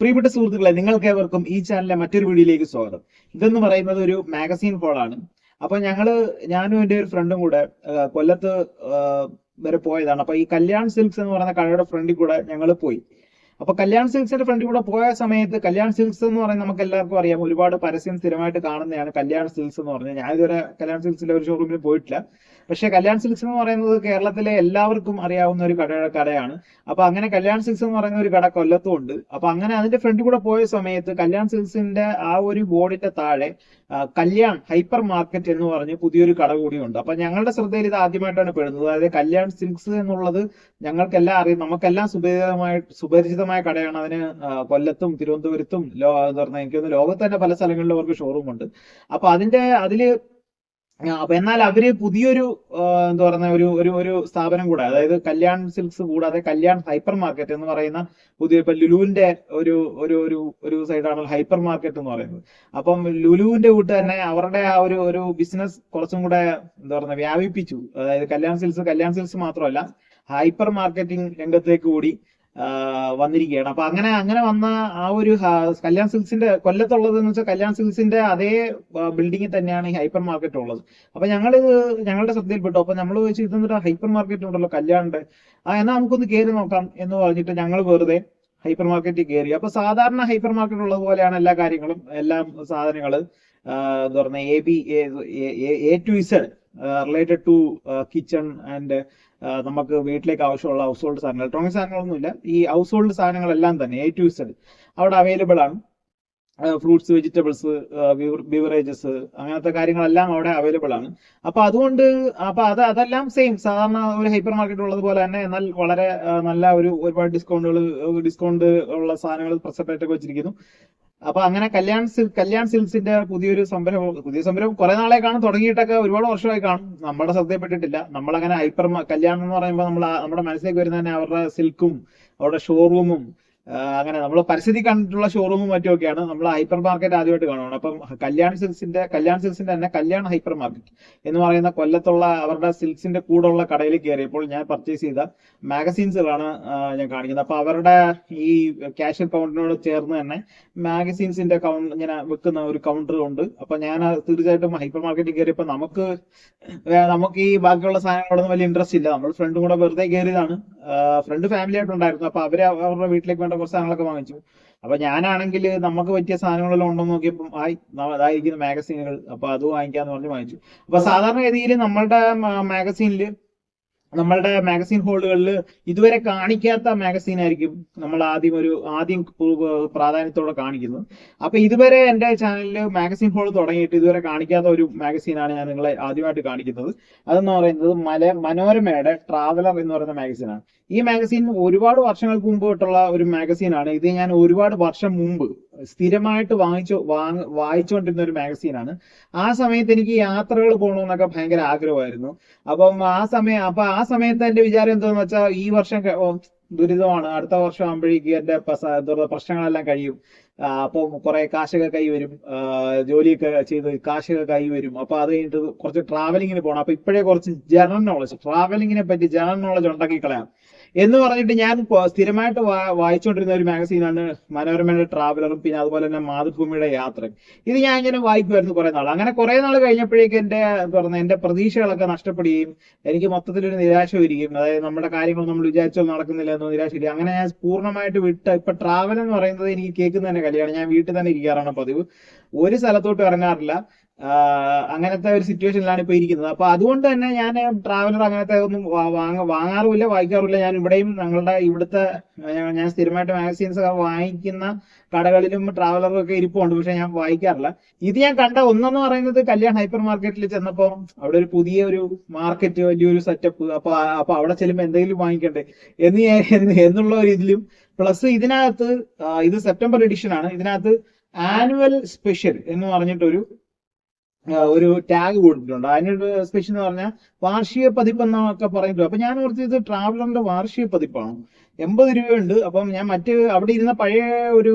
പ്രിയപ്പെട്ട സുഹൃത്തുക്കളെ നിങ്ങൾക്ക് ഏവർക്കും ഈ ചാനലിലെ മറ്റൊരു വീഡിയോയിലേക്ക് സ്വാഗതം. ഇതെന്ന് പറയുന്നത് ഒരു മാഗസീൻ ഫോളാണ് അപ്പൊ ഞങ്ങൾ ഞാനും എന്റെ ഒരു ഫ്രണ്ടും കൂടെ കൊല്ലത്ത് വരെ പോയതാണ്. അപ്പൊ ഈ കല്യാൺ സിൽക്സ് എന്ന് പറയുന്ന കടയുടെ ഫ്രണ്ടിൽ കൂടെ ഞങ്ങൾ പോയി. അപ്പൊ കല്യാൺ സിൽക്സിന്റെ ഫ്രണ്ടിൽ കൂടെ പോയ സമയത്ത് കല്യാൺ സിൽക്സ് എന്ന് പറയുന്നത് നമുക്ക് എല്ലാവർക്കും അറിയാം. ഒരുപാട് പരസ്യം സ്ഥിരമായിട്ട് കാണുന്നതാണ് കല്യാൺ സിൽക്സ് എന്ന് പറഞ്ഞത്. ഞാൻ ഇതുവരെ കല്യാൺ സിൽക്സിന്റെ ഒരു ഷോറൂമിൽ പോയിട്ടില്ല. പക്ഷെ കല്യാൺ സിൽക്സ് എന്ന് പറയുന്നത് കേരളത്തിലെ എല്ലാവർക്കും അറിയാവുന്ന ഒരു കട കടയാണ്. അപ്പൊ അങ്ങനെ കല്യാൺ സിൽക്സ് എന്ന് പറയുന്ന ഒരു കട കൊല്ലത്തും ഉണ്ട് അപ്പൊ അങ്ങനെ അതിന്റെ ഫ്രണ്ട് കൂടെ പോയ സമയത്ത് കല്യാൺ സിൽക്സിന്റെ ആ ഒരു ബോർഡിന്റെ താഴെ കല്യാൺ ഹൈപ്പർ മാർക്കറ്റ് എന്ന് പറഞ്ഞ് പുതിയൊരു കട കൂടിയുണ്ട് അപ്പൊ ഞങ്ങളുടെ ശ്രദ്ധയിൽ ഇത് ആദ്യമായിട്ടാണ് പെടുന്നത്. അതായത് കല്യാൺ സിൽക്സ് എന്നുള്ളത് ഞങ്ങൾക്കെല്ലാം അറിയാം. നമുക്കെല്ലാം സുപരിചിതമായ സുപരിചിതമായ കടയാണ് അതിന് കൊല്ലത്തും തിരുവനന്തപുരത്തും എനിക്ക് തോന്നുന്നു ലോകത്ത് തന്നെ പല സ്ഥലങ്ങളിലും അവർക്ക് ഷോറൂം ഉണ്ട്. അപ്പൊ അതിന്റെ അതിൽ അപ്പൊ എന്നാൽ അവർ പുതിയൊരു എന്താ പറയുന്ന ഒരു ഒരു ഒരു സ്ഥാപനം കൂടെ അതായത് കല്യാൺ സിൽക്സ് കൂടാതെ കല്യാൺ ഹൈപ്പർ മാർക്കറ്റ് എന്ന് പറയുന്ന പുതിയ ഇപ്പൊ ലുലുവിന്റെ ഒരു ഒരു ഒരു ഒരു സൈഡാണ് ഹൈപ്പർ മാർക്കറ്റ് എന്ന് പറയുന്നത്. അപ്പം ലുലുവിന്റെ കൂട്ട് തന്നെ അവരുടെ ആ ഒരു ഒരു ബിസിനസ് കുറച്ചും കൂടെ എന്താ പറയുക വ്യാപിപ്പിച്ചു. അതായത് കല്യാൺ സിൽക്സ് കല്യാൺ സിൽക്സ് മാത്രമല്ല ഹൈപ്പർ മാർക്കറ്റിംഗ് രംഗത്തേക്ക് കൂടി വന്നിരിക്കുകയാണ് അപ്പൊ അങ്ങനെ അങ്ങനെ വന്ന ആ ഒരു കല്യാൺ സിൽക്സിന്റെ കൊല്ലത്തുള്ളത് എന്ന് വെച്ചാൽ കല്യാൺ സിൽക്സിന്റെ അതേ ബിൽഡിങ്ങിൽ തന്നെയാണ് ഈ ഹൈപ്പർ മാർക്കറ്റ് ഉള്ളത്. അപ്പൊ ഞങ്ങൾ ഞങ്ങളുടെ ശ്രദ്ധയിൽപ്പെട്ടു. അപ്പൊ നമ്മൾ വെച്ച് ഇതെന്നിട്ട് ഹൈപ്പർ മാർക്കറ്റ് ഉണ്ടല്ലോ കല്യാണിന്റെ. ആ എന്നാ നമുക്കൊന്ന് കയറി നോക്കാം എന്ന് പറഞ്ഞിട്ട് ഞങ്ങൾ വെറുതെ ഹൈപ്പർ മാർക്കറ്റിൽ കയറി അപ്പൊ സാധാരണ ഹൈപ്പർ മാർക്കറ്റ് ഉള്ളത് പോലെയാണ് എല്ലാ കാര്യങ്ങളും എല്ലാ സാധനങ്ങൾ എന്ന് പറയുക A B A to Z related to kitchen and നമുക്ക് വീട്ടിലേക്ക് ആവശ്യമുള്ള ഹൗസ് ഹോൾഡ് സാധനങ്ങൾ ഇലക്ട്രോണിക് സാധനങ്ങളൊന്നുമില്ല. ഈ ഹൗസ് ഹോൾഡ് സാധനങ്ങളെല്ലാം തന്നെ എ ടു ഇസഡ് അവിടെ അവൈലബിൾ ആണ്. ഫ്രൂട്ട്സ് വെജിറ്റബിൾസ് ബിവറേജസ് അങ്ങനത്തെ കാര്യങ്ങളെല്ലാം അവിടെ അവൈലബിൾ ആണ്. അപ്പൊ അതുകൊണ്ട് അപ്പൊ അത് അതെല്ലാം സെയിം സാധാരണ ഒരു ഹൈപ്പർ മാർക്കറ്റ് ഉള്ളത് പോലെ തന്നെ എന്നാൽ വളരെ നല്ല ഒരു ഒരുപാട് ഡിസ്കൗണ്ടുകൾ ഡിസ്കൗണ്ട് ഉള്ള സാധനങ്ങൾ സെപ്പറേറ്റ് ഒക്കെ വെച്ചിരിക്കുന്നു. അപ്പൊ അങ്ങനെ കല്യാൺ സിൽക്ക് കല്യാൺ സിൽക്സിന്റെ പുതിയൊരു സംരംഭം പുതിയ സംരംഭം കുറെ നാളെ കാണും തുടങ്ങിയിട്ടൊക്കെ ഒരുപാട് വർഷമായി കാണും. നമ്മുടെ ശ്രദ്ധയിൽപ്പെട്ടിട്ടില്ല നമ്മളങ്ങനെ ഹൈപ്പർ കല്യാൺ എന്ന് പറയുമ്പോൾ നമ്മൾ നമ്മുടെ മനസ്സിലേക്ക് വരുന്ന തന്നെ അവരുടെ സിൽക്കും അവരുടെ ഷോറൂമും അങ്ങനെ നമ്മൾ പരിസ്ഥിതി കണ്ടിട്ടുള്ള ഷോറൂമും മറ്റുമൊക്കെയാണ്. നമ്മൾ ഹൈപ്പർ മാർക്കറ്റ് ആദ്യമായിട്ട് കാണുകയാണ് അപ്പം കല്യാൺ സിൽക്സിന്റെ കല്യാൺ സിൽക്സിന്റെ തന്നെ കല്യാൺ ഹൈപ്പർ മാർക്കറ്റ് എന്ന് പറയുന്ന കൊല്ലത്തുള്ള അവരുടെ സിൽക്സിന്റെ കൂടെയുള്ള കടയിൽ കയറിയപ്പോൾ ഞാൻ പർച്ചേസ് ചെയ്ത മാഗസീൻസുകളാണ് ഞാൻ കാണിക്കുന്നത്. അപ്പൊ അവരുടെ ഈ ക്യാഷ് കൗണ്ടറിനോട് ചേർന്ന് തന്നെ മാഗസീൻസിന്റെ കൗണ്ട് ഇങ്ങനെ വെക്കുന്ന ഒരു കൗണ്ടർ ഉണ്ട്. അപ്പൊ ഞാൻ തീർച്ചയായിട്ടും ഹൈപ്പർ മാർക്കറ്റിൽ കയറിയപ്പോൾ നമുക്ക് നമുക്ക് ഈ ബാക്കിയുള്ള സാധനങ്ങളോടൊന്നും വലിയ ഇൻട്രസ്റ്റ് ഇല്ല. നമ്മൾ ഫ്രണ്ടും കൂടെ വെറുതെ കയറിയതാണ്. ഫ്രണ്ട് ഫാമിലി ആയിട്ട് ഉണ്ടായിരുന്നു അപ്പൊ അവർ അവരുടെ വീട്ടിലേക്ക് വേണ്ട കുറച്ച് സാധനങ്ങളൊക്കെ വാങ്ങിച്ചു. അപ്പൊ ഞാനാണെങ്കിൽ നമുക്ക് പറ്റിയ സാധനങ്ങളെല്ലാം ഉണ്ടെന്ന് നോക്കിയപ്പോൾ ആയി അതായിരിക്കുന്ന മാഗസീനുകൾ അപ്പൊ അത് വാങ്ങിക്കാന്ന് പറഞ്ഞ് വാങ്ങിച്ചു. അപ്പൊ സാധാരണ ഗതിയിൽ നമ്മളുടെ മാഗസീനിൽ നമ്മളുടെ മാഗസിൻ ഹോളുകളിൽ ഇതുവരെ കാണിക്കാത്ത മാഗസീൻ ആയിരിക്കും നമ്മൾ ആദ്യം ഒരു ആദ്യം പ്രാധാന്യത്തോടെ കാണിക്കുന്നത്. അപ്പൊ ഇതുവരെ എന്റെ ചാനലിൽ മാഗസിൻ ഹോൾ തുടങ്ങിയിട്ട് ഇതുവരെ കാണിക്കാത്ത ഒരു മാഗസീനാണ് ഞാൻ നിങ്ങളെ ആദ്യമായിട്ട് കാണിക്കുന്നത്. അതെന്ന് പറയുന്നത് മല മനോരമയുടെ ട്രാവലർ എന്ന് പറയുന്ന മാഗസീനാണ് ഈ മാഗസീൻ ഒരുപാട് വർഷങ്ങൾക്ക് മുമ്പ് തൊട്ടുള്ള ഒരു മാഗസീനാണ് ഇത് ഞാൻ ഒരുപാട് വർഷം മുമ്പ് സ്ഥിരമായിട്ട് വാങ്ങിച്ചു വാങ്ങ വായിച്ചുകൊണ്ടിരുന്ന ഒരു മാഗസീനാണ്. ആ സമയത്ത് എനിക്ക് യാത്രകൾ പോകണമെന്നൊക്കെ ഭയങ്കര ആഗ്രഹമായിരുന്നു. അപ്പം ആ സമയം അപ്പൊ ആ സമയത്ത് എന്റെ വിചാരം എന്താന്ന് വെച്ചാൽ ഈ വർഷം ദുരിതമാണ്. അടുത്ത വർഷം ആകുമ്പോഴേക്കും എന്റെ പ്രശ്നങ്ങളെല്ലാം കഴിയും. ആ, അപ്പം കുറെ കാശൊക്കെ കൈ വരും. ജോലിയൊക്കെ ചെയ്ത് കാശൊക്കെ കൈ വരും. അപ്പൊ അത് കഴിഞ്ഞിട്ട് കുറച്ച് ട്രാവലിങ്ങിന് പോകണം അപ്പൊ ഇപ്പോഴേ കുറച്ച് ജനറൽ നോളജ് ട്രാവലിങ്ങിനെ പറ്റി ജനറൽ നോളജ് ഉണ്ടാക്കി കളയാം. എന്ന് പറഞ്ഞിട്ട് ഞാൻ സ്ഥിരമായിട്ട് വായിച്ചുകൊണ്ടിരുന്ന ഒരു മാഗസീനാണ് മനോരമയുടെ ട്രാവലറും പിന്നെ അതുപോലെ തന്നെ മാതൃഭൂമിയുടെ യാത്ര. ഇത് ഞാൻ ഇങ്ങനെ വായിക്കുമായിരുന്നു കുറെ നാൾ അങ്ങനെ കുറെ നാൾ കഴിഞ്ഞപ്പോഴേക്കും എന്റെ പറയുക എന്റെ പ്രതീക്ഷകളൊക്കെ നഷ്ടപ്പെടുകയും എനിക്ക് മൊത്തത്തിലൊരു നിരാശ വരികയും അതായത് നമ്മുടെ കാര്യങ്ങൾ നമ്മൾ വിചാരിച്ചോ നടക്കുന്നില്ല എന്നോ നിരാശ വരികയും അങ്ങനെ ഞാൻ പൂർണമായിട്ട് വിട്ട് ഇപ്പൊ ട്രാവൽ എന്ന് പറയുന്നത് എനിക്ക് കേൾക്കുന്ന തന്നെ കല്യാണം ഞാൻ വീട്ടിൽ തന്നെ ഇരിക്കാറാണ് പതിവ്. ഒരു സ്ഥലത്തോട്ട് ഇറങ്ങാറില്ല. അങ്ങനത്തെ ഒരു സിറ്റുവേഷനിലാണ് ഇപ്പൊ ഇരിക്കുന്നത്. അപ്പൊ അതുകൊണ്ട് തന്നെ ഞാൻ ട്രാവലർ അങ്ങനത്തെ ഒന്നും വാങ്ങ വാങ്ങാറുമില്ല വായിക്കാറുമില്ല ഞാൻ ഇവിടെയും ഞങ്ങളുടെ ഇവിടുത്തെ ഞാൻ- സ്ഥിരമായിട്ട് മാഗസീൻസ് ഒക്കെ വാങ്ങിക്കുന്ന കടകളിലും ട്രാവലറും ഒക്കെ ഇരിപ്പുണ്ട്. പക്ഷെ ഞാൻ വായിക്കാറില്ല ഇത് ഞാൻ കണ്ട ഒന്നെന്ന് പറയുന്നത് കല്യാൺ ഹൈപ്പർ മാർക്കറ്റിൽ ചെന്നപ്പോ അവിടെ ഒരു പുതിയ ഒരു മാർക്കറ്റ് വലിയൊരു സെറ്റപ്പ് അപ്പൊ അപ്പൊ അവിടെ ചെല്ലുമ്പോൾ എന്തെങ്കിലും വാങ്ങിക്കണ്ടേ? എന്ന് എന്നുള്ള ഒരു ഇതിലും പ്ലസ് ഇതിനകത്ത് ഇത് സെപ്റ്റംബർ എഡിഷൻ ആണ്. ഇതിനകത്ത് ആനുവൽ സ്പെഷ്യൽ എന്ന് പറഞ്ഞിട്ടൊരു ഒരു ടാഗ് കൊടുത്തിട്ടുണ്ട്. ആനുവൽ സ്പെഷ്യൽ എന്ന് പറഞ്ഞാൽ വാർഷിക പതിപ്പ് എന്നൊക്കെ പറഞ്ഞിട്ടുണ്ട് അപ്പൊ ഞാൻ ഓർത്ത് ഇത് ട്രാവലറിന്റെ വാർഷിക പതിപ്പാണ്. എൺപത് രൂപയുണ്ട്. അപ്പം ഞാൻ മറ്റ് അവിടെ ഇരുന്ന പഴയ ഒരു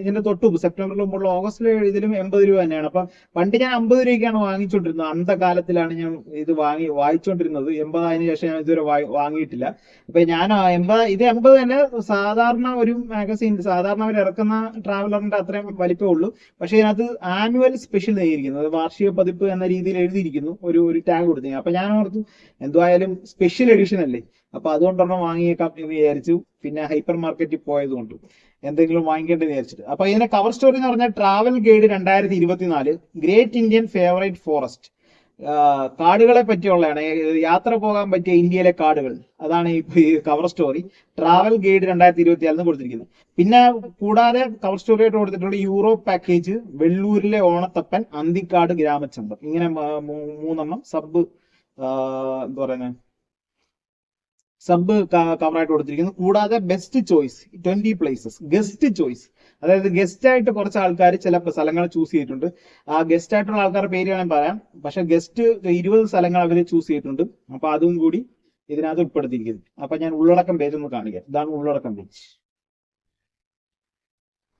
ഇതിന്റെ തൊട്ട് സെപ്റ്റംബറിൽ മുമ്പുള്ള ഓഗസ്റ്റിലെ ഇതിലും എൺപത് രൂപ തന്നെയാണ്. അപ്പം പണ്ട് ഞാൻ അമ്പത് രൂപയ്ക്കാണ് വാങ്ങിച്ചുകൊണ്ടിരുന്നത് അന്ധകാലത്തിലാണ് ഞാൻ ഇത് വാങ്ങി വായിച്ചുകൊണ്ടിരുന്നത് എൺപതായതിനു ശേഷം ഞാൻ ഇതുവരെ വാങ്ങിയിട്ടില്ല. അപ്പൊ ഞാൻ എൺപത് ഇത് എൺപത് തന്നെ സാധാരണ ഒരു മാഗസിൻ സാധാരണ അവർ ഇറക്കുന്ന ട്രാവലറിന്റെ അത്രയും വലിപ്പമേ ഉള്ളൂ. പക്ഷെ ഇതിനകത്ത് ആനുവൽ സ്പെഷ്യൽ എഴുതിയിരിക്കുന്നത് വാർഷിക പതിപ്പ് എന്ന രീതിയിൽ എഴുതിയിരിക്കുന്നു. ഒരു ഒരു ടാഗ് കൊടുത്തു അപ്പൊ ഞാൻ ഓർത്തു എന്തുവായാലും സ്പെഷ്യൽ എഡിഷൻ അല്ലേ അപ്പൊ അതുകൊണ്ടൊരെണ്ണം വാങ്ങിയേക്കാം എന്ന് വിചാരിച്ചു. പിന്നെ ഹൈപ്പർ മാർക്കറ്റിൽ പോയത് കൊണ്ട് എന്തെങ്കിലും വാങ്ങിക്കേണ്ടത് വിചാരിച്ചിട്ട്. അപ്പൊ ഇതിന്റെ കവർ സ്റ്റോറി എന്ന് പറഞ്ഞാൽ ട്രാവൽ ഗൈഡ് രണ്ടായിരത്തി ഇരുപത്തിനാല് ഗ്രേറ്റ് ഇന്ത്യൻ ഫേവറേറ്റ് ഫോറസ്റ്റ് കാടുകളെ പറ്റിയുള്ളതാണ്. യാത്ര പോകാൻ പറ്റിയ ഇന്ത്യയിലെ കാടുകൾ. അതാണ് ഈ കവർ സ്റ്റോറി ട്രാവൽ ഗൈഡ് രണ്ടായിരത്തി ഇരുപത്തി ആറിന് കൊടുത്തിരിക്കുന്നത്. പിന്നെ കൂടാതെ കവർ സ്റ്റോറി ആയിട്ട് കൊടുത്തിട്ടുള്ള യൂറോപ്പ് പാക്കേജ് വെള്ളൂരിലെ ഓണത്തപ്പൻ അന്തിക്കാട് ഗ്രാമചന്തം ഇങ്ങനെ മൂന്നെണ്ണം സബ് എന്താ പറയുന്നത് സബ് കവറായിട്ട് കൊടുത്തിരിക്കുന്നു. കൂടാതെ best choice twenty places guest choice അതായത് ഗസ്റ്റ് ആയിട്ട് കുറച്ച് ആൾക്കാർ ചില സ്ഥലങ്ങൾ ചൂസ് ചെയ്തിട്ടുണ്ട്. ആ ഗസ്റ്റ് ആയിട്ടുള്ള ആൾക്കാരുടെ പേര് വേണമെങ്കിൽ പറയാം. പക്ഷെ ഗസ്റ്റ് ഇരുപത് സ്ഥലങ്ങൾ അവർ ചൂസ് ചെയ്തിട്ടുണ്ട്. അപ്പൊ അതും കൂടി ഇതിനകത്ത് ഉൾപ്പെടുത്തിയിരിക്കുന്നു. അപ്പൊ ഞാൻ ഉള്ളടക്കം പേജ് ഒന്ന് കാണിക്കാം. ഇതാണ് ഉള്ളടക്കം പേജ്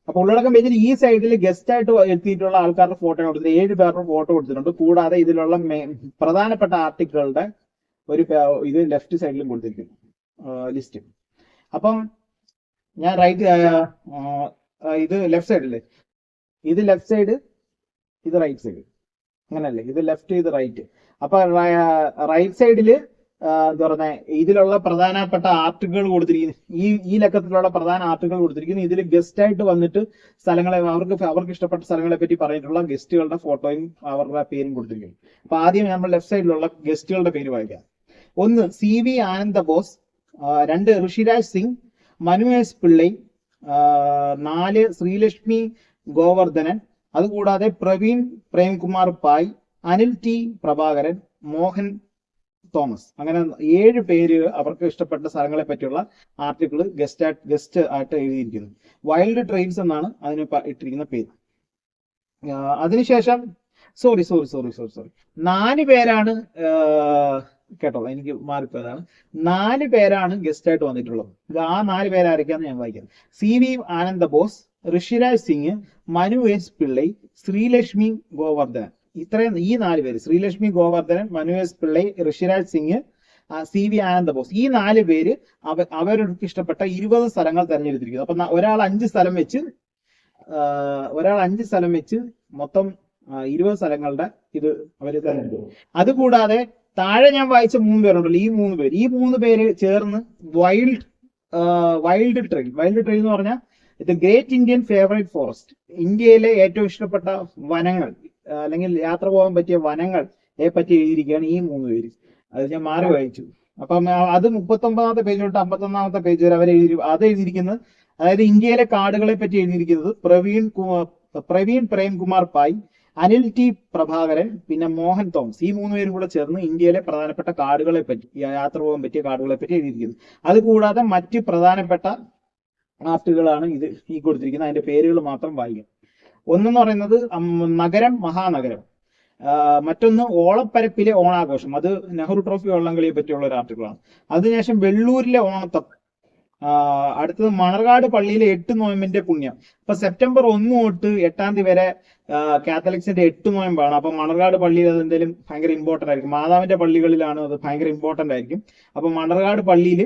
അപ്പൊ ഉള്ളടക്കം പേജിൽ ഈ സൈഡിൽ ഗസ്റ്റ് ആയിട്ട് എത്തിയിട്ടുള്ള ആൾക്കാരുടെ ഫോട്ടോ കൊടുത്തിട്ടുണ്ട് ഏഴ് പേരുടെ ഫോട്ടോ കൊടുത്തിട്ടുണ്ട്. കൂടാതെ ഇതിലുള്ള പ്രധാനപ്പെട്ട ആർട്ടിക്കിളുടെ ഒരു ഇത് ലെഫ്റ്റ് സൈഡിലും കൊടുത്തിരിക്കും ലിസ്റ്റ് അപ്പം ഞാൻ റൈറ്റ് ഇത് ലെഫ്റ്റ് സൈഡല്ലേ ഇത് ലെഫ്റ്റ് സൈഡ് ഇത് റൈറ്റ് സൈഡ് അങ്ങനല്ലേ? ഇത് ലെഫ്റ്റ് ഇത് റൈറ്റ് അപ്പൊ റൈറ്റ് സൈഡിൽ എന്താ പറയുക ഇതിലുള്ള പ്രധാനപ്പെട്ട ആർട്ടുകൾ കൊടുത്തിരിക്കുന്നു. ഈ ഈ ലക്കത്തിലുള്ള പ്രധാന ആർട്ടുകൾ കൊടുത്തിരിക്കുന്നു. ഇതിൽ ഗസ്റ്റ് ആയിട്ട് വന്നിട്ട് സ്ഥലങ്ങളെ അവർക്ക് അവർക്ക് ഇഷ്ടപ്പെട്ട സ്ഥലങ്ങളെ പറ്റി പറഞ്ഞിട്ടുള്ള ഗസ്റ്റുകളുടെ ഫോട്ടോയും അവരുടെ പേരും കൊടുത്തിരിക്കുന്നു. അപ്പൊ ആദ്യം നമ്മൾ ലെഫ്റ്റ് സൈഡിലുള്ള ഗസ്റ്റുകളുടെ പേര് വായിക്കാം. ഒന്ന് സി വി ആനന്ദ ബോസ് രണ്ട് ഋഷിരാജ് സിംഗ് മനു എസ് പിള്ളൈ നാല് ശ്രീലക്ഷ്മി ഗോവർദ്ധനൻ അതുകൂടാതെ പ്രവീൺ പ്രേംകുമാർ പായ് അനിൽ ടി പ്രഭാകരൻ മോഹൻ തോമസ്. അങ്ങനെ ഏഴ് പേര് അവർക്ക് ഇഷ്ടപ്പെട്ട സ്ഥലങ്ങളെ പറ്റിയുള്ള ആർട്ടിക്കിൾ ഗസ്റ്റ് ആയിട്ട് ഗസ്റ്റ് ആയിട്ട് എഴുതിയിരിക്കുന്നു. വൈൽഡ് ട്രെയിൻസ് എന്നാണ് അതിന് ഇട്ടിരിക്കുന്ന പേര്. അതിനുശേഷം sorry sorry sorry sorry sorry. നാല് പേരാണ് കേട്ടോ എനിക്ക് മാറിപ്പോയതാണ്. നാല് പേരാണ് ഗസ്റ്റ് ആയിട്ട് വന്നിട്ടുള്ളത്. ഇത് ആ നാല് പേരായിരിക്കാന്ന് ഞാൻ വായിക്കാം C V Ananda Bose Rishiraj Singh Manu S Pillai Sreelakshmi Govardhanan. ഇത്രയും ഈ നാല് പേര് Sreelakshmi Govardhanan Manu S Pillai Rishiraj Singh C V Ananda Bose. ഈ നാല് പേര് അവ അവർക്ക് ഇഷ്ടപ്പെട്ട ഇരുപത് സ്ഥലങ്ങൾ തെരഞ്ഞെടുത്തിരിക്കുന്നു. അപ്പൊ ഒരാൾ അഞ്ച് സ്ഥലം വെച്ച് ഒരാൾ അഞ്ച് സ്ഥലം വെച്ച് മൊത്തം ഇരുപത് സ്ഥലങ്ങളുടെ ഇത് അവർ തെരഞ്ഞെടുത്തു. അതുകൂടാതെ താഴെ ഞാൻ വായിച്ച മൂന്ന് പേരുണ്ടല്ലോ. ഈ മൂന്ന് പേര്. ഈ മൂന്ന് പേര് ചേർന്ന് wild wild train wild train എന്ന് പറഞ്ഞാൽ ഇത് ഗ്രേറ്റ് ഇന്ത്യൻ ഫേവറേറ്റ് ഫോറസ്റ്റ് ഇന്ത്യയിലെ ഏറ്റവും ഇഷ്ടപ്പെട്ട വനങ്ങൾ അല്ലെങ്കിൽ യാത്ര പോകാൻ പറ്റിയ വനങ്ങൾ പറ്റി എഴുതിയിരിക്കുകയാണ് ഈ മൂന്ന് പേര്. അത് ഞാൻ മാറി വായിച്ചു. അപ്പം അത് മുപ്പത്തി ഒമ്പതാമത്തെ പേജ് തൊട്ട് അമ്പത്തി ഒന്നാമത്തെ പേജ് വരെ അവർ എഴുതി അത് എഴുതിയിരിക്കുന്നത് അതായത് ഇന്ത്യയിലെ കാടുകളെ പറ്റി എഴുതിയിരിക്കുന്നത് പ്രവീൺ പ്രവീൺ പ്രേംകുമാർ പായ്. അനിൽ ടി പ്രഭാകരൻ പിന്നെ മോഹൻ തോമസ്. ഈ മൂന്ന് പേരും കൂടെ ചേർന്ന് ഇന്ത്യയിലെ പ്രധാനപ്പെട്ട കാർഡുകളെ പറ്റി യാത്ര പോകാൻ പറ്റിയ കാർഡുകളെ പറ്റി എഴുതിയിരിക്കുന്നു. അതുകൂടാതെ മറ്റ് പ്രധാനപ്പെട്ട ആർട്ടുകളാണ് ഇത് ഈ കൊടുത്തിരിക്കുന്നത്. അതിന്റെ പേരുകൾ മാത്രം വായിക്കും. ഒന്നെന്ന് പറയുന്നത് നഗരം മഹാനഗരം. മറ്റൊന്ന് ഓളപ്പരപ്പിലെ ഓണാഘോഷം. അത് നെഹ്റു ട്രോഫി വള്ളംകളിയെ പറ്റിയുള്ള ഒരു ആർട്ടിക്കിളാണ് അതിനുശേഷം വെള്ളൂരിലെ ഓണത്തം. ആ, അടുത്തത് മണർകാട് പള്ളിയിലെ എട്ട് നോയമ്പിന്റെ പുണ്യം. അപ്പൊ സെപ്റ്റംബർ ഒന്ന് തൊട്ട് എട്ടാം തീയതി വരെ കാത്തലിക്സിന്റെ എട്ട് നോയമ്പാണ്. അപ്പൊ മണർകാട് പള്ളിയിൽ അത് എന്തെങ്കിലും ഭയങ്കര ഇമ്പോർട്ടന്റ് ആയിരിക്കും. മാതാവിന്റെ പള്ളികളിലാണ് അത് ഭയങ്കര ഇമ്പോർട്ടന്റ് ആയിരിക്കും. അപ്പൊ മണർകാട് പള്ളിയിൽ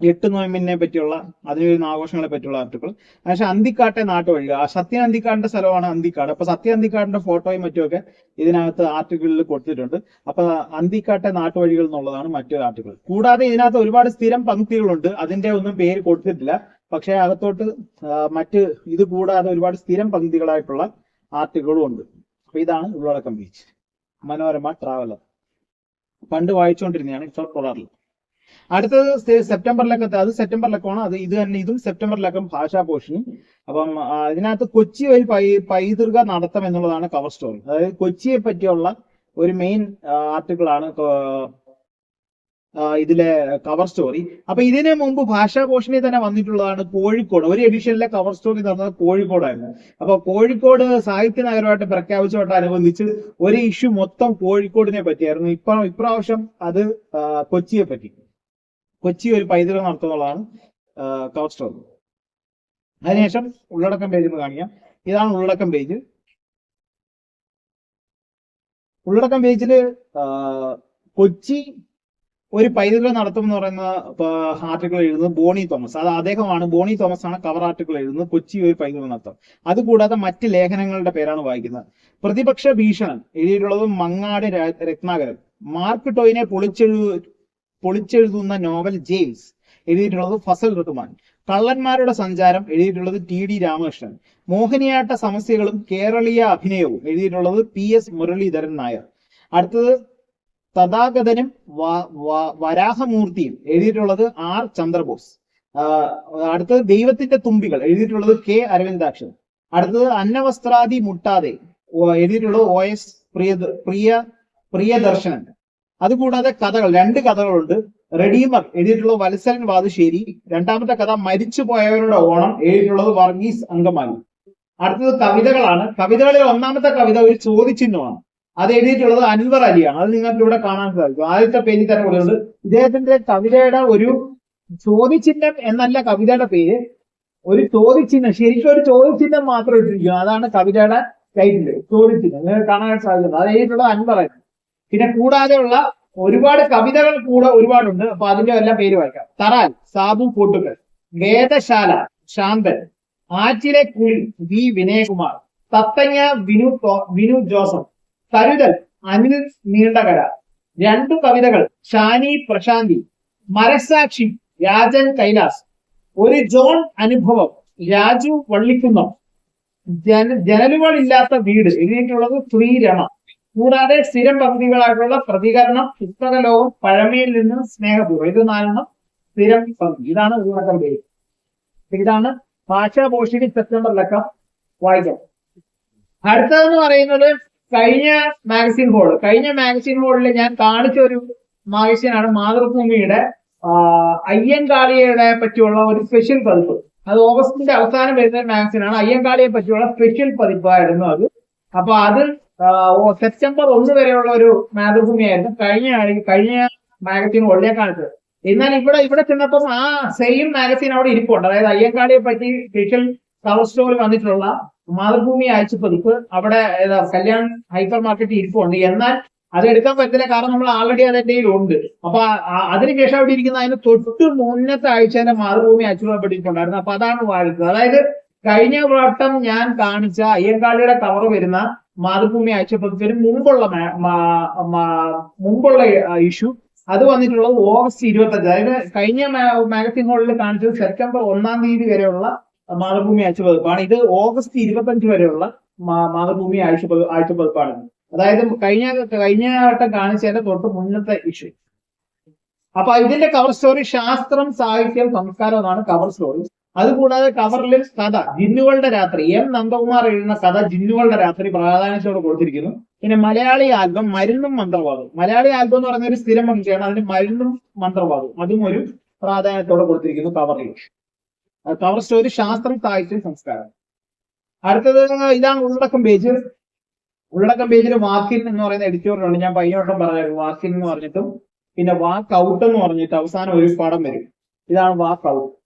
എട്ട് നോയമ്പിനെ പറ്റിയുള്ള അതിന് വരുന്ന ആഘോഷങ്ങളെ പറ്റിയുള്ള ആർട്ടിക്കിൾ പക്ഷെ അന്തിക്കാട്ടെ നാട്ടുവഴി ആ സത്യൻ അന്തിക്കാടിന്റെ സ്ഥലമാണ് അന്തിക്കാട്. അപ്പൊ സത്യ അന്തിക്കാടിന്റെ ഫോട്ടോയും മറ്റുമൊക്കെ ഇതിനകത്ത് ആർട്ടിക്കിളിൽ കൊടുത്തിട്ടുണ്ട്. അപ്പൊ അന്തിക്കാട്ടെ നാട്ടുവഴികൾ എന്നുള്ളതാണ് മറ്റൊരു ആർട്ടിക്കിൾ കൂടാതെ ഇതിനകത്ത് ഒരുപാട് സ്ഥിരം പങ്ക്തികളുണ്ട്. അതിന്റെ ഒന്നും പേര് കൊടുത്തിട്ടില്ല. പക്ഷെ അകത്തോട്ട് മറ്റ് ഇത് കൂടാതെ ഒരുപാട് സ്ഥിരം പങ്ക്തികളായിട്ടുള്ള ആർട്ടിക്കിളും ഉണ്ട്. അപ്പൊ ഇതാണ് ഉള്ളടക്കം ബീച്ച് മനോരമ ട്രാവലർ പണ്ട് വായിച്ചുകൊണ്ടിരുന്നതാണ് ഇപ്പോൾ തൊടാറില്ല അടുത്തത് സെപ്റ്റംബറിലൊക്കെ അത് സെപ്റ്റംബറിലൊക്കെയാണ് അത് ഇത് തന്നെ ഇതും സെപ്റ്റംബറിലൊക്കെ ഭാഷാ പോഷിണി അപ്പം അതിനകത്ത് കൊച്ചി ഒരു പൈ പൈതൃക നടത്തം എന്നുള്ളതാണ് കവർ സ്റ്റോറി അതായത് കൊച്ചിയെ പറ്റിയുള്ള ഒരു മെയിൻ ആർട്ടിക്കിൾ ആണ് ഇതിലെ കവർ സ്റ്റോറി അപ്പൊ ഇതിന് മുമ്പ് ഭാഷാ പോഷണി തന്നെ വന്നിട്ടുള്ളതാണ് കോഴിക്കോട്. ഒരു എഡിഷനിലെ കവർ സ്റ്റോറി നടന്നത് കോഴിക്കോടായിരുന്നു. അപ്പൊ കോഴിക്കോട് സാഹിത്യ നഗരമായിട്ട് പ്രഖ്യാപിച്ചോടനുബന്ധിച്ച് ഒരു ഇഷ്യൂ മൊത്തം കോഴിക്കോടിനെ പറ്റിയായിരുന്നു. ഇപ്പൊ ഇപ്രാവശ്യം അത് കൊച്ചിയെ പറ്റി. കൊച്ചി ഒരു പൈതൃകം നടത്തുന്നതാണ് കവർ അതിനുശേഷം ഉള്ളടക്കം പേജ് കാണിക്കാം. ഇതാണ് ഉള്ളടക്കം പേജ്. ഉള്ളടക്കം പേജിൽ കൊച്ചി ഒരു പൈതൃകം നടത്തും എന്ന് പറയുന്ന ആർട്ടിക്കിൾ എഴുതുന്നത് ബോണി തോമസ്. അത് അദ്ദേഹമാണ് ബോണി തോമസ് ആണ് കവർ ആർട്ടിക്കിൾ എഴുതുന്നത് കൊച്ചി ഒരു പൈതൃകം നടത്തം അതുകൂടാതെ മറ്റ് ലേഖനങ്ങളുടെ പേരാണ് വായിക്കുന്നത്. പ്രതിപക്ഷ ഭീഷണൻ എഴുതിയിട്ടുള്ളത് മങ്ങാട് രത്നാകരൻ. മാർക്ക് ടോയിനെ പൊളിച്ചെഴു പൊളിച്ചെഴുതുന്ന നോവൽ ജെയിംസ് എഴുതിയിട്ടുള്ളത് ഫസൽ റഹ്മാൻ കള്ളന്മാരുടെ സഞ്ചാരം എഴുതിയിട്ടുള്ളത് ടി ഡി രാമകൃഷ്ണൻ. മോഹിനിയാട്ട സമസ്യകളും കേരളീയ അഭിനയവും എഴുതിയിട്ടുള്ളത് പി എസ് മുരളീധരൻ നായർ. അടുത്തത് തഥാഗതനും വരാഹമൂർത്തിയും എഴുതിയിട്ടുള്ളത് ആർ ചന്ദ്രബോസ്. അടുത്തത് ദൈവത്തിന്റെ തുമ്പികൾ എഴുതിയിട്ടുള്ളത് കെ അരവിന്ദാക്ഷൻ. അടുത്തത് അന്നവസ്ത്രാദി മുട്ടാതെ എഴുതിയിട്ടുള്ളത് ഒ എസ് പ്രിയ പ്രിയ പ്രിയദർശനൻ. അതുകൂടാതെ കഥകൾ രണ്ട് കഥകളുണ്ട്. റെഡീമർ എഴുതിയിട്ടുള്ളത് വത്സരൻ വാതുശ്ശേരി രണ്ടാമത്തെ കഥ മരിച്ചു പോയവരുടെ ഓണം എഴുതിയിട്ടുള്ളത് വർഗീസ് അങ്കമാലി. അടുത്തത് കവിതകളാണ്. കവിതകളിൽ ഒന്നാമത്തെ കവിത ഒരു ചോദ്യചിഹ്നമാണ്. അത് എഴുതിയിട്ടുള്ളത് അൻവർ അലിയാണ്. അത് നിങ്ങൾക്ക് ഇവിടെ കാണാൻ സാധിക്കും. ആദ്യത്തെ പേജിൽ തന്നെ കൊടുക്കുന്നത് ഇദ്ദേഹത്തിന്റെ കവിതയുടെ ഒരു ചോദ്യചിഹ്നം എന്നല്ല കവിതയുടെ പേര്. ഒരു ചോദ്യചിഹ്നം ശരിക്കും ഒരു ചോദ്യചിഹ്നം മാത്രം ഇട്ടിരിക്കുന്നു. അതാണ് കവിതയുടെ ടൈറ്റിൽ ചോദ്യചിഹ്നം. നിങ്ങൾക്ക് കാണാൻ സാധിക്കുന്നത്. അത് എഴുതിയിട്ടുള്ളത് അൻവർ അലി. പിന്നെ കൂടാതെയുള്ള ഒരുപാട് കവിതകൾ കൂടെ ഒരുപാടുണ്ട്. അപ്പൊ അതിന്റെ എല്ലാം പേര് വായിക്കാം. തറാൽ സാബു കൂട്ടുകൽ വേദശാല ശാന്തൻ ആറ്റിലെ കുഴി വി. വിനയകുമാർ തത്തങ്ങ വിനു വിനു ജോസഫ് തരുതൽ അനിൽ നീണ്ടകര രണ്ടു കവിതകൾ ഷാനി പ്രശാന്തി മരസാക്ഷി രാജൻ കൈലാസ് ഒരു ജോൺ അനുഭവം രാജു വള്ളിക്കുന്നം ജന ജനലുകളില്ലാത്ത വീട് എഴുതിയിട്ടുള്ളത് ശ്രീരമ കൂടാതെ സ്ഥിരം പകുതികളായിട്ടുള്ള പ്രതികരണം പുസ്തക ലോകം പഴമയിൽ നിന്ന് സ്നേഹപൂർവം. ഇത് നാലെണ്ണം സ്ഥിരം പകുതി ഇതാണ് ഉള്ളടക്കം പേര്. ഇതാണ് ഭാഷാഭൂഷണി സെപ്റ്റംബറിലൊക്കെ വായിക്കാം. അടുത്തതെന്ന് പറയുന്നത് കഴിഞ്ഞ മാഗസിൻ ഹോൾ. കഴിഞ്ഞ മാഗസിൻ ഹോളിൽ ഞാൻ കാണിച്ച ഒരു മാഗസിനാണ് മാതൃഭൂമിയുടെ ആ, അയ്യൻകാളിയുടെ പറ്റിയുള്ള ഒരു സ്പെഷ്യൽ പതിപ്പ്. അത് ഓഗസ്റ്റിന്റെ അവസാനം വരുന്ന മാഗസിനാണ്. അയ്യൻകാളിയെ പറ്റിയുള്ള സ്പെഷ്യൽ പതിപ്പായിരുന്നു അത്. അപ്പൊ അത് സെപ്റ്റംബർ ഒന്ന് വരെയുള്ള ഒരു മാതൃഭൂമിയായിരുന്നു. കഴിഞ്ഞ കഴിഞ്ഞ മാഗസീൻ ഹോളിനെ കാലത്ത് എന്നാൽ ഇവിടെ ഇവിടെ ചെന്നപ്പം ആ സെയിം മാഗസീൻ അവിടെ ഇരിപ്പുണ്ട്. അതായത് അയ്യങ്കാളിയെ പറ്റി സ്പെഷ്യൽ കവർ സ്റ്റോറി വന്നിട്ടുള്ള മാതൃഭൂമി ആഴ്ചപ്പതിപ്പ് അവിടെ ഏതാ കല്യാൺ ഹൈപ്പർ മാർക്കറ്റിൽ ഇരിപ്പുണ്ട്. എന്നാൽ അത് എടുക്കാൻ പറ്റില്ല കാരണം നമ്മൾ ആൾറെഡി അത് എന്റെ ഉണ്ട്. അപ്പൊ അതിനുശേഷം അവിടെ ഇരിക്കുന്ന അതിന് തൊട്ട് മുന്നത്തെ ആഴ്ച തന്നെ മാതൃഭൂമി അച്ചുറപ്പെട്ടിട്ടുണ്ടായിരുന്നു അപ്പൊ അതാണ് വായിച്ചത് അതായത് കഴിഞ്ഞ വട്ടം ഞാൻ കാണിച്ച അയ്യങ്കാളിയുടെ കവർ വരുന്ന മാതൃഭൂമി ആഴ്ചപ്പതിപ്പിന് മുമ്പുള്ള മുമ്പുള്ള ഇഷ്യൂ അത് വന്നിട്ടുള്ളത് ഓഗസ്റ്റ് ഇരുപത്തഞ്ച്. അതായത് കഴിഞ്ഞ മാഗസിൻ ഹോളിൽ കാണിച്ചത് സെപ്റ്റംബർ ഒന്നാം തീയതി വരെയുള്ള മാതൃഭൂമി അയച്ച പതിപ്പാണ് ഇത് ഓഗസ്റ്റ് ഇരുപത്തഞ്ച് വരെയുള്ള മാതൃഭൂമി ആഴ്ച അയച്ച പതിപ്പാണ് അതായത് കഴിഞ്ഞ കഴിഞ്ഞ വട്ടം കാണിച്ചതിന്റെ തൊട്ട് മുന്നത്തെ ഇഷ്യൂ അപ്പൊ ഇതിന്റെ കവർ സ്റ്റോറി ശാസ്ത്രം സാഹിത്യം സംസ്കാരം എന്നാണ് കവർ സ്റ്റോറി അതുകൂടാതെ കവറിൽ കഥ ജിന്നുകളുടെ രാത്രി എം നന്ദകുമാർ എഴുതുന്ന കഥ ജിന്നുകളുടെ രാത്രി പ്രാധാന്യത്തോടെ കൊടുത്തിരിക്കുന്നു. പിന്നെ മലയാളി ആൽബം മരുന്നും മന്ത്രവാദവും. മലയാളി ആൽബം എന്ന് പറയുന്ന ഒരു സ്ഥിരം ഫംഗ്ഷനാണ് അതിന് മരുന്നും മന്ത്രവാദവും. അതും ഒരു പ്രാധാന്യത്തോടെ കൊടുത്തിരിക്കുന്നു കവറിൽ. കവർ സ്റ്റോറി ശാസ്ത്രം സാഹിത്യം സംസ്കാരം. അടുത്തത് ഇതാണ് ഉള്ളടക്കം പേജ്. ഉള്ളടക്കം പേജിൽ വാക്കിൻ എന്ന് പറയുന്ന എഡിറ്റോറിയലുണ്ട് ഞാൻ പയ്യോട്ടം പറഞ്ഞു വാക്കിൻ എന്ന് പറഞ്ഞിട്ടും പിന്നെ വാക്ക് ഔട്ട് എന്ന് പറഞ്ഞിട്ട് അവസാനം ഒരു പടം വരും. ഇതാണ് വാക്ക് ഔട്ട്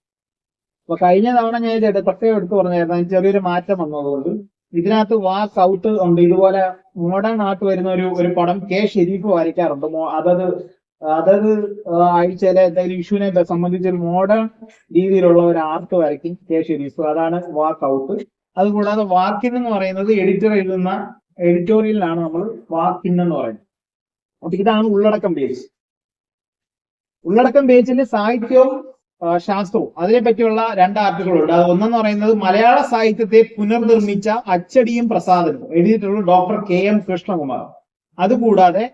അപ്പൊ കഴിഞ്ഞ തവണ ഞാൻ ഇത് എടു- പ്രത്യേകം എടുത്തു പറഞ്ഞായിരുന്നു. ചെറിയൊരു മാറ്റം വന്നതുകൊണ്ട് ഇതിനകത്ത് വാ സൗത്ത് ഉണ്ട്. ഇതുപോലെ മോഡേൺ ആർട്ട് വരുന്ന ഒരു ഒരു പടം കെ ഷെരീഫ് വായിക്കാറുണ്ട് അതത് അതത് ആഴ്ചയിലെ എന്തെങ്കിലും ഇഷ്യൂനെ സംബന്ധിച്ച് ഒരു മോഡേൺ രീതിയിലുള്ള ഒരു ആർട്ട് വരയ്ക്കും കെ ഷെരീഫ്. അതാണ് വാ ഔട്ട് അതുകൂടാതെ വാക്കിൻ എന്ന് പറയുന്നത് എഡിറ്റർ എഴുതുന്ന എഡിറ്റോറിയലിലാണ് നമ്മൾ വാക്കിൻ എന്ന് പറയുന്നത്. അപ്പൊ ഇതാണ് ഉള്ളടക്കം പേജ്. ഉള്ളടക്കം പേജിന്റെ സാഹിത്യവും ശാസ്ത്രവും അതിനെ പറ്റിയുള്ള രണ്ട് ആർട്ടിക്കിളുണ്ട് അത് ഒന്നെന്ന് പറയുന്നത് മലയാള സാഹിത്യത്തെ പുനർനിർമ്മിച്ച അച്ചടിയും പ്രസാദനവും എഴുതിയിട്ടുള്ള ഡോക്ടർ കെ എം കൃഷ്ണകുമാർ. അതുകൂടാതെ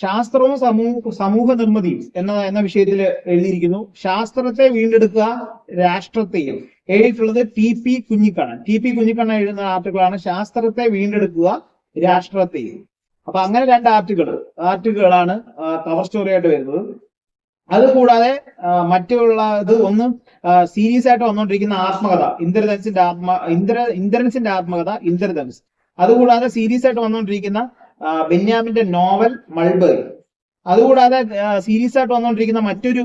ശാസ്ത്രവും സമൂഹ സമൂഹ നിർമ്മിതിയും എന്ന എന്ന വിഷയത്തിൽ എഴുതിയിരിക്കുന്നു. ശാസ്ത്രത്തെ വീണ്ടെടുക്കുക രാഷ്ട്രത്തെയും. എഴുതിയിട്ടുള്ളത് T P Kunhikannan. T P Kunhikannan എഴുതുന്ന ആർട്ടിക്കിളാണ് ശാസ്ത്രത്തെ വീണ്ടെടുക്കുക രാഷ്ട്രത്തെയും. അപ്പൊ അങ്ങനെ രണ്ട് ആർട്ടിക്കിൾ ആർട്ടുകളാണ് കവർ സ്റ്റോറി ആയിട്ട് വരുന്നത്. അതുകൂടാതെ കൂടാതെ മറ്റുള്ള ഇത് ഒന്ന് സീരീസ് ആയിട്ട് വന്നുകൊണ്ടിരിക്കുന്ന ആത്മകഥ ഇന്ദ്രധനുസിന്റെ ആത്മ ഇന്ദ്ര ഇന്ദ്രൻസിന്റെ ആത്മകഥ ഇന്ദ്രധനുസ്. അതുകൂടാതെ സീരിയസ് ആയിട്ട് വന്നുകൊണ്ടിരിക്കുന്ന ബെന്യാമിന്റെ നോവൽ മൾബറി. അതുകൂടാതെ സീരീസ് ആയിട്ട് വന്നുകൊണ്ടിരിക്കുന്ന മറ്റൊരു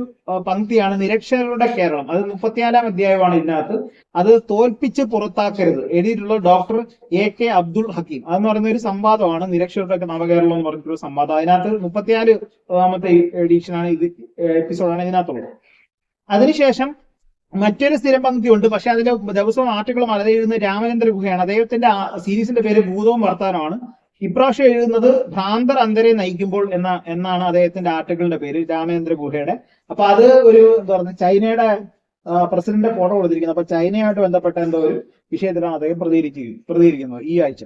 പങ്ക്തിയാണ് നിരക്ഷരരുടെ കേരളം. അത് മുപ്പത്തിനാലാം അധ്യായമാണ് ഇതിനകത്ത്. അത് തോൽപ്പിച്ച് പുറത്താക്കരുത്. എഴുതിയിട്ടുള്ള doctor A K Abdul Hakeem. അതെന്ന് പറയുന്ന ഒരു സംവാദമാണ് നിരക്ഷരരുടെ നവകേരളം എന്ന് പറഞ്ഞിട്ടുള്ള സംവാദം. അതിനകത്ത് മുപ്പത്തിനാല് ആമത്തെ എഡീഷനാണ് ഇത് എപ്പിസോഡാണ് ഇതിനകത്തുള്ളത്. അതിനുശേഷം മറ്റൊരു സ്ഥിരം പങ്ക്തി ഉണ്ട് പക്ഷെ അതിലെ ദിവസവും ആർട്ടിക്കിൾ വളരെ എഴുതുന്ന രാമചന്ദ്ര ഗുഹയാണ് അദ്ദേഹത്തിന്റെ സീരീസിന്റെ പേര് ഭൂതവും വർത്താനമാണ്. ഇപ്രാവശ്യം എഴുതുന്നത് ഭ്രാന്തർ അന്തരെ നയിക്കുമ്പോൾ എന്ന എന്നാണ് അദ്ദേഹത്തിന്റെ ആർട്ടിക്കിളിന്റെ പേര് രാമേന്ദ്ര ഗുഹയുടെ. അപ്പൊ അത് ഒരു എന്താ പറയുക ചൈനയുടെ പ്രസിഡന്റിന്റെ ഫോട്ടോ കൊടുത്തിരിക്കുന്നത് അപ്പൊ ചൈനയുമായിട്ട് ബന്ധപ്പെട്ട എന്തോ ഒരു വിഷയത്തിലാണ് അദ്ദേഹം പ്രതികരിക്കുക പ്രതികരിക്കുന്നത് ഈ ആഴ്ച.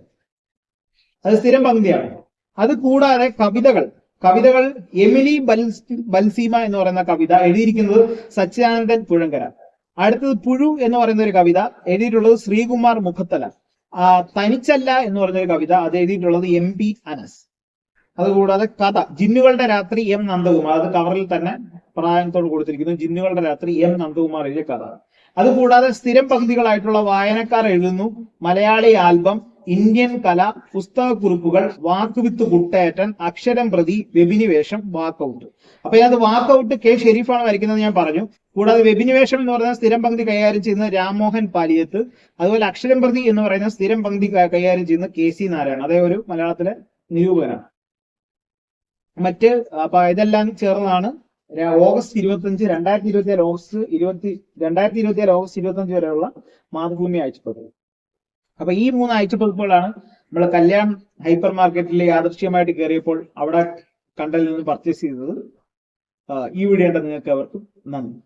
അത് സ്ഥിരം പങ്ക്തിയാണ് അത് കൂടാതെ കവിതകൾ കവിതകൾ എമിലി ബൽസ് ബൽസീമ എന്ന് പറയുന്ന കവിത എഴുതിയിരിക്കുന്നത് സച്ചിദാനന്ദൻ പുഴങ്കര. അടുത്തത് പുഴു എന്ന് പറയുന്ന ഒരു കവിത എഴുതിയിട്ടുള്ളത് ശ്രീകുമാർ മുഖത്തല. തനിച്ചല്ല എന്ന് പറഞ്ഞ ഒരു കവിത അത് എഴുതിയിട്ടുള്ളത് എം പി അനസ്. അതുകൂടാതെ കഥ ജിന്നുകളുടെ രാത്രി എം നന്ദകുമാർ. അത് കവറിൽ തന്നെ പ്രായത്തോട് കൊടുത്തിരിക്കുന്നു. ജിന്നുകളുടെ രാത്രി എം നന്ദകുമാർ എഴുതിയ കഥ. അതുകൂടാതെ സ്ഥിരം പങ്ക്തികളായിട്ടുള്ള വായനക്കാർ എഴുതുന്നു. മലയാളി ആൽബം ഇന്ത്യൻ കല പുസ്തകക്കുറിപ്പുകൾ വാക്കുവിത്ത് കുട്ടേറ്റൻ അക്ഷരം പ്രതി വെബിനിവേഷം വാക്കൗട്ട്. അപ്പൊ ഇതിനകത്ത് വാക്കൗട്ട് കെ ഷെരീഫാണ് വരയ്ക്കുന്നത് ഞാൻ പറഞ്ഞു. കൂടാതെ വെബിനിവേഷം എന്ന് പറയുന്ന സ്ഥിരം പങ്ക്തി കൈകാര്യം ചെയ്യുന്ന രാംമോഹൻ പാലിയത്ത്. അതുപോലെ അക്ഷരം പ്രതി എന്ന് പറയുന്ന സ്ഥിരം പങ്ക്തി കൈകാര്യം ചെയ്യുന്ന കെ സി നാരായണൻ. അതേ ഒരു മലയാളത്തിലെ നിരൂപകനാണ്. മറ്റ് അപ്പൊ ഇതെല്ലാം ചേർന്നതാണ് ഓഗസ്റ്റ് ഇരുപത്തഞ്ച് രണ്ടായിരത്തി ഇരുപത്തി ഏഴ് ഓഗസ്റ്റ് ഇരുപത്തി രണ്ടായിരത്തി ഇരുപത്തി ഏഴ് ഓഗസ്റ്റ് ഇരുപത്തഞ്ച് വരെയുള്ള മാതൃഭൂമി ആഴ്ചപ്പതിപ്പ് അപ്പൊ ഈ മൂന്ന് ആഴ്ചപ്പതിപ്പുകളാണ് നമ്മൾ കല്യാൺ ഹൈപ്പർ മാർക്കറ്റിൽ യാദൃശ്യമായിട്ട് കയറിയപ്പോൾ അവിടെ കണ്ടതിൽ നിന്ന് പർച്ചേസ് ചെയ്തത് ഈ വീഡിയോ നിങ്ങൾക്ക് അവർക്ക് നന്ദി.